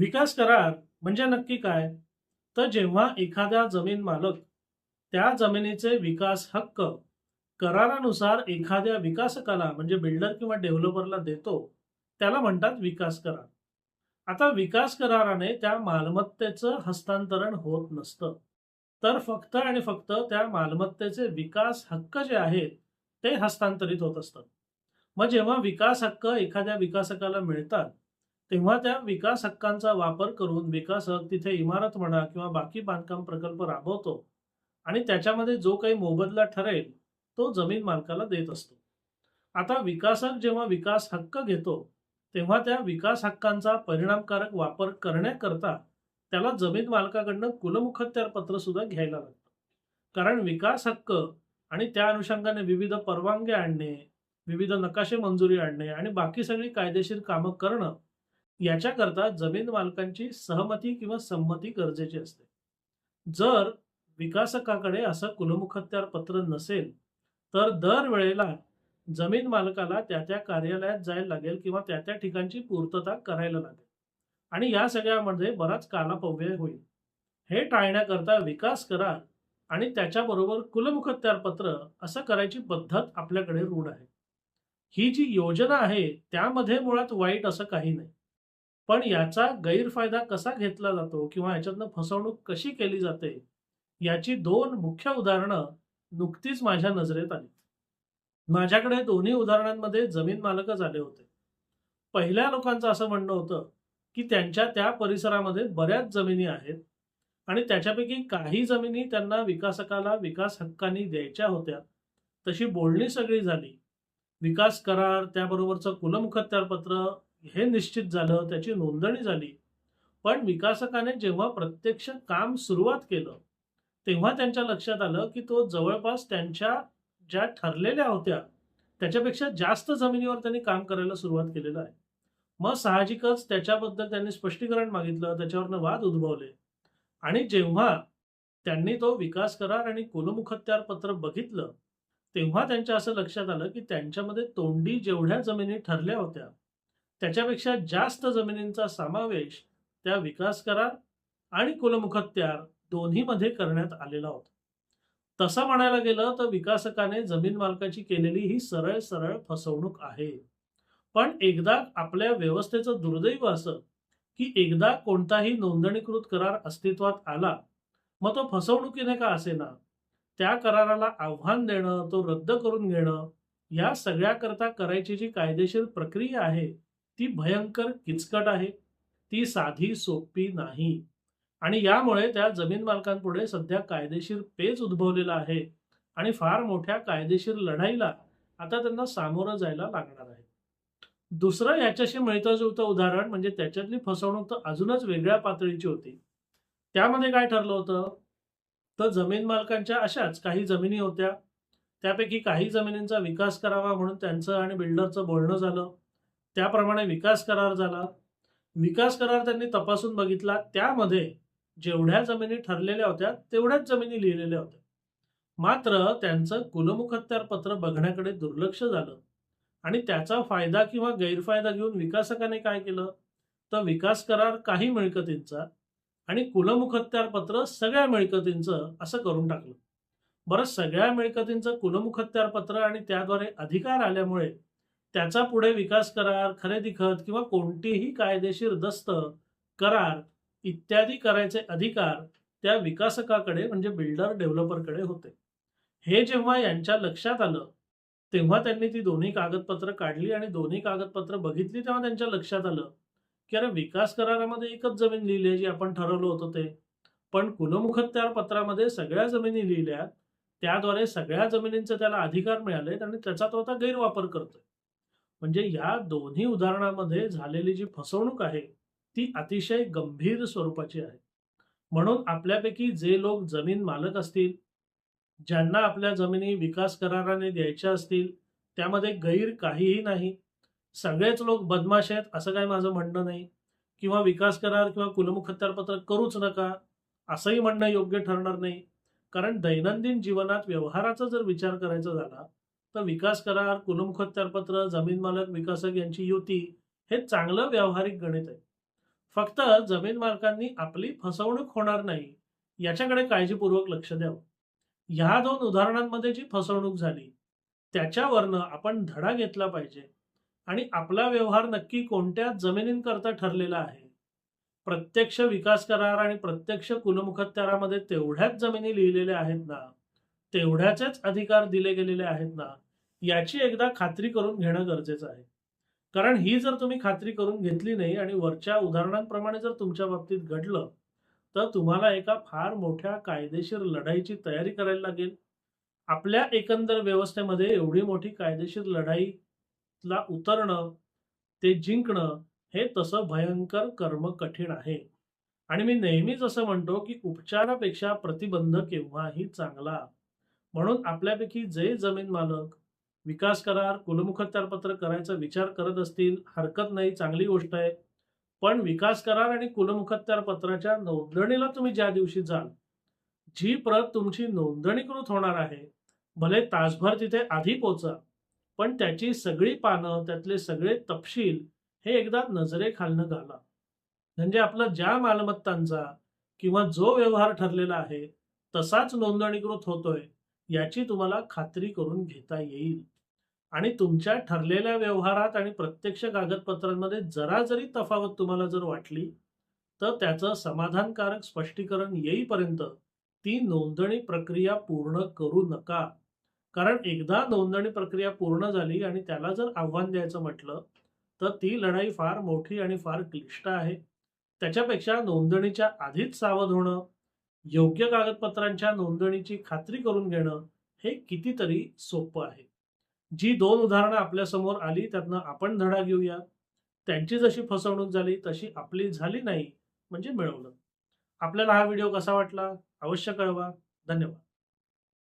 विकास करार म्हणजे नक्की काय? तर जेव्हा एखादा जमीन मालक त्या जमिनीचे विकास हक्क करारानुसार एखाद्या विकासकाला म्हणजे बिल्डर किंवा डेव्हलपरला देतो त्याला म्हणतात विकास करार. आता विकास कराराने त्या मालमत्तेचं हस्तांतरण होत नसतं. तर फक्त आणि फक्त त्या मालमत्तेचे विकास हक्क जे आहेत ते हस्तांतरित होत असतात. मग जेव्हा विकास हक्क एखाद्या विकासकाला मिळतात तेव्हा त्या विकास हक्कांचा वापर करून विकास हक तिथे इमारत म्हणा किंवा बाकी बांधकाम प्रकल्प राबवतो आणि त्याच्यामध्ये जो काही मोबदला ठरेल तो जमीन मालकाला देत असतो. आता विकासक जेव्हा विकास हक्क घेतो तेव्हा त्या विकास हक्कांचा परिणामकारक वापर करण्याकरता त्याला जमीन मालकाकडनं कुलमुखत्यार पत्र सुद्धा घ्यायला लागतं. कारण विकास हक्क आणि त्या अनुषंगाने विविध परवानग्या आणणे विविध नकाशे मंजुरी आणणे आणि बाकी सगळी कायदेशीर कामं करणं याच्याकरता जमीन मालकांची सहमती किंवा संमती गरजेची असते. जर विकासकाकडे असं कुलमुखत्यार पत्र नसेल तर दरवेळेला जमीन मालकाला त्या त्या कार्यालयात जायला लागेल किंवा त्या त्या ठिकाणची पूर्तता करायला लागेल. आणि या सगळ्यामध्ये बराच कालापव्यय होईल. हे टाळण्याकरता विकास करार आणि त्याच्याबरोबर कुलमुखत्यार पत्र असं करायची पद्धत आपल्याकडे रूढ आहे. ही जी योजना आहे त्यामध्ये मुळात वाईट असं काही नाही. पण याचा गैरफायदा कसा घेतला जातो किंवा याच्यातनं फसवणूक कशी केली जाते याची दोन मुख्य उदाहरणं नुकतीच माझ्या नजरेत आली माझ्याकडे दोन्ही उदाहरणांमध्ये जमीन मालकच आले होते. पहिल्या लोकांचं असं म्हणणं होतं की त्यांच्या त्या परिसरामध्ये बऱ्याच जमिनी आहेत आणि त्याच्यापैकी काही जमिनी त्यांना विकासकाला विकास हक्कानी द्यायच्या होत्या. तशी बोलणी सगळी झाली. विकास करार त्याबरोबरचं कुलमुखत्यारपत्र हे निश्चित झालं त्याची नोंदणी झाली. पण विकासकाने जेव्हा प्रत्यक्ष काम सुरुवात केलं तेव्हा त्यांच्या लक्षात आलं की तो जवळपास त्यांच्या ज्या ठरलेल्या होत्या त्याच्यापेक्षा जास्त जमिनीवर त्यांनी काम करायला सुरुवात केलेलं आहे. मग साहजिकच त्याच्याबद्दल त्यांनी स्पष्टीकरण मागितलं त्याच्यावरनं वाद उद्भवले. आणि जेव्हा त्यांनी तो विकास करार आणि कुलमुखत्यार पत्र बघितलं तेव्हा त्यांच्या असं लक्षात आलं की त्यांच्यामध्ये तोंडी जेवढ्या जमिनी ठरल्या होत्या त्याच्यापेक्षा जास्त जमिनींचा समावेश त्या विकास करार आणि कुलमुखत्यार दोन्हीमध्ये करण्यात आलेला होता. तसं म्हणायला गेलं तर विकासकाने जमीन मालकाची केलेली ही सरळ सरळ फसवणूक आहे. पण एकदा आपल्या व्यवस्थेचं दुर्दैव असं की एकदा कोणताही नोंदणीकृत करार अस्तित्वात आला मग तो फसवणुकीने का असेना? त्या कराराला आव्हान देणं तो रद्द करून घेणं या सगळ्याकरता करायची जी कायदेशीर प्रक्रिया आहे ती भयंकर किचकट आहे. ती साधी सोपी नाही. आणि यामुळे त्या जमीन मालकांपुढे सध्या कायदेशीर पेच उद्भवलेला आहे. आणि फार मोठ्या कायदेशीर लढाईला आता त्यांना सामोरं जायला लागणार आहे. दुसरं याच्याशी मिळतं जुळतं उदाहरण म्हणजे त्याच्यातली फसवणूक तर अजूनच वेगळ्या पातळीची होती. त्यामध्ये काय ठरलं होतं? तर जमीन मालकांच्या अशाच काही जमिनी होत्या. त्यापैकी काही जमिनींचा विकास करावा म्हणून त्यांचं आणि बिल्डरचं बोलणं झालं. त्याप्रमाणे विकास करार झाला. विकास करार त्यांनी तपासून बघितला. त्यामध्ये जेवढ्या जमिनी ठरलेल्या होत्या तेवढ्याच जमिनी लिहिलेल्या होत्या. मात्र त्यांचं कुलमुखत्यार पत्र बघण्याकडे दुर्लक्ष झालं. आणि त्याचा फायदा किंवा गैरफायदा घेऊन विकासकाने काय केलं? तर विकास करार काही मिळकतींचा आणि कुलमुखत्यार पत्र सगळ्या मिळकतींचं असं करून टाकलं. बरं सगळ्या मिळकतींचं कुलमुखत्यार पत्र आणि त्याद्वारे अधिकार आल्यामुळे त्याचा पुढे विकास करार खरेदी खत किंवा कोणतीही कायदेशीर दस्त करार इत्यादी करायचे अधिकार त्या विकासकाकडे म्हणजे बिल्डर डेव्हलपरकडे होते. हे जेव्हा यांच्या लक्षात आलं तेव्हा त्यांनी ती दोन्ही कागदपत्र काढली आणि दोन्ही कागदपत्र बघितली तेव्हा त्यांच्या लक्षात आलं की अरे विकास करारामध्ये एकच जमीन लिहिली आहे जी आपण ठरवलं होतं ते. पण कुलमुखत्यार पत्रामध्ये सगळ्या जमिनी लिहिल्या त्याद्वारे सगळ्या जमिनींचे त्याला अधिकार मिळाले आणि त्याचा तो आता गैरवापर करतोय. म्हणजे या दोन्ही उदाहरणामध्ये झालेली जी फसवणूक आहे ती अतिशय गंभीर स्वरूपाची आहे. म्हणून आपल्यापैकी जे लोक जमीन मालक असतील ज्यांना आपल्या जमिनी विकास कराराने द्यायच्या असतील त्यामध्ये गैर काहीही नाही. सगळेच लोक बदमाश आहेत असं काही माझं म्हणणं नाही. किंवा विकास करार किंवा कुलमुख पत्र करूच नका असंही म्हणणं योग्य ठरणार नाही. कारण दैनंदिन जीवनात व्यवहाराचा जर विचार करायचा झाला तर विकास करार कुलमुखत्यारपत्र जमीन मालक विकासक यांची युती हे चांगलं व्यावहारिक गणित आहे. फक्त जमीन मालकांनी आपली फसवणूक होणार नाही याच्याकडे काळजीपूर्वक लक्ष द्यावं. ह्या दोन उदाहरणांमध्ये जी फसवणूक झाली त्याच्यावरनं आपण धडा घेतला पाहिजे. आणि आपला व्यवहार नक्की कोणत्या जमिनींकरता ठरलेला आहे? प्रत्यक्ष विकास करार आणि प्रत्यक्ष कुलमुखत्यारामध्ये तेवढ्याच जमिनी लिहिलेल्या आहेत ना? तेवढ्याचेच अधिकार दिले गेलेले आहेत ना याची एकदा खात्री करून घेणं गरजेचं आहे. कारण ही जर तुम्ही खात्री करून घेतली नाही आणि वरच्या उदाहरणांप्रमाणे जर तुमच्या बाबतीत घडलं तर तुम्हाला एका फार मोठ्या कायदेशीर लढाईची तयारी करायला लागेल. आपल्या एकंदर व्यवस्थेमध्ये एवढी मोठी कायदेशीर लढाईला उतरणं ते जिंकणं हे तसं भयंकर कर्म कठीण आहे. आणि मी नेहमीच असं म्हणतो की उपचारापेक्षा प्रतिबंध केव्हाही चांगला. म्हणून आपल्यापैकी जे जमीन मालक विकास करार कुलमुखत्यारपत्र करायचा विचार करत असतील हरकत नाही चांगली गोष्ट आहे. पण विकास करार आणि कुलमुखत्यारपत्राच्या नोंदणीला तुम्ही ज्या दिवशी जाल जी प्रत तुमची नोंदणीकृत होणार आहे भले तासभर तिथे आधी पोचा पण त्याची सगळी पानं त्यातले सगळे तपशील हे एकदा नजरेखालनं घाला. म्हणजे आपलं ज्या मालमत्तांचा किंवा जो व्यवहार ठरलेला आहे तसाच नोंदणीकृत होतोय. याची तुम्हाला खात्री करून घेता येईल. आणि तुमच्या ठरलेल्या व्यवहारात आणि प्रत्यक्ष कागदपत्रांमध्ये जरा जरी तफावत तुम्हाला जर वाटली तर त्याचं समाधानकारक स्पष्टीकरण येईपर्यंत ती नोंदणी प्रक्रिया पूर्ण करू नका. कारण एकदा नोंदणी प्रक्रिया पूर्ण झाली आणि त्याला जर आव्हान द्यायचं म्हटलं तर ती लढाई फार मोठी आणि फार क्लिष्ट आहे. त्याच्यापेक्षा नोंदणीच्या आधीच सावध होणं योग्य कागदपत्रांच्या नोंदणीची खात्री करून घेणं हे कितीतरी सोपं आहे. जी दोन उदाहरणं आपल्यासमोर आली त्यातनं आपण धडा घेऊया. त्यांची जशी फसवणूक झाली तशी आपली झाली नाही म्हणजे मिळवलं. आपल्याला हा व्हिडिओ कसा वाटला? अवश्य कळवा. धन्यवाद.